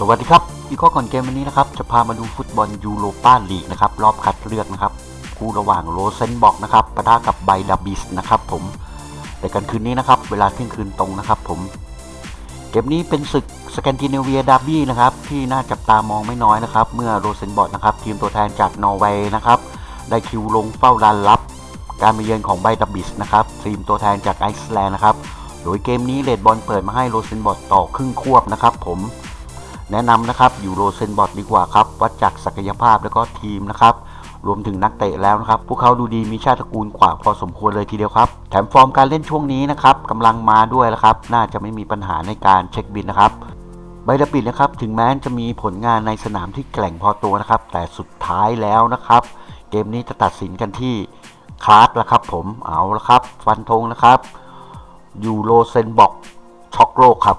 สวัสดีครับพี่ข้อก่อนเกมวันนี้นะครับจะพามาดูฟุตบอลยูโรปาลีกนะครับรอบคัดเลือกนะครับคู่ระหว่างโรเซนบอกนะครับปะทะกับไบดาบิสนะครับผมแต่กันคืนนี้นะครับเวลาเที่ยงคืนตรงนะครับผมเกมนี้เป็นศึกสแกนดิเนเวียดาร์บี้นะครับที่น่าจับตามองไม่น้อยนะครับเมื่อโรเซนบอร์ดนะครับทีมตัวแทนจากนอร์เวย์นะครับได้คิวลงเฝ้าดันรับ การมาเยือนของไบดาบิสนะครับทีมตัวแทนจากไอซ์แลนด์นะครับโดยเกมนี้เลดบอลเปิดมาให้โรเซนบอร์ดต่อครึ่งควบนะครับผม แนะนำนะครับอยู่โรเซนบอร์ดดีกว่าครับวัดจากศักยภาพแล้วก็ทีมนะครับรวมถึงนักเตะแล้วนะครับ พวกเขาดูดีมีชาติตระกูลกว่าพอสมควรเลยทีเดียวครับ แถมฟอร์มการเล่นช่วงนี้นะครับกำลังมาด้วยแล้วครับ น่าจะไม่มีปัญหาในการเช็คบินนะครับไบดาปิดนะครับ ถึงแม้จะมีผลงานในสนามที่แกร่งพอตัวนะครับ แต่สุดท้ายแล้วนะครับ เกมนี้จะตัดสินกันที่คลาสแล้วครับ ผมเอาละครับ ฟันธงนะครับยูโรเซนบอกช็อกโลกครับ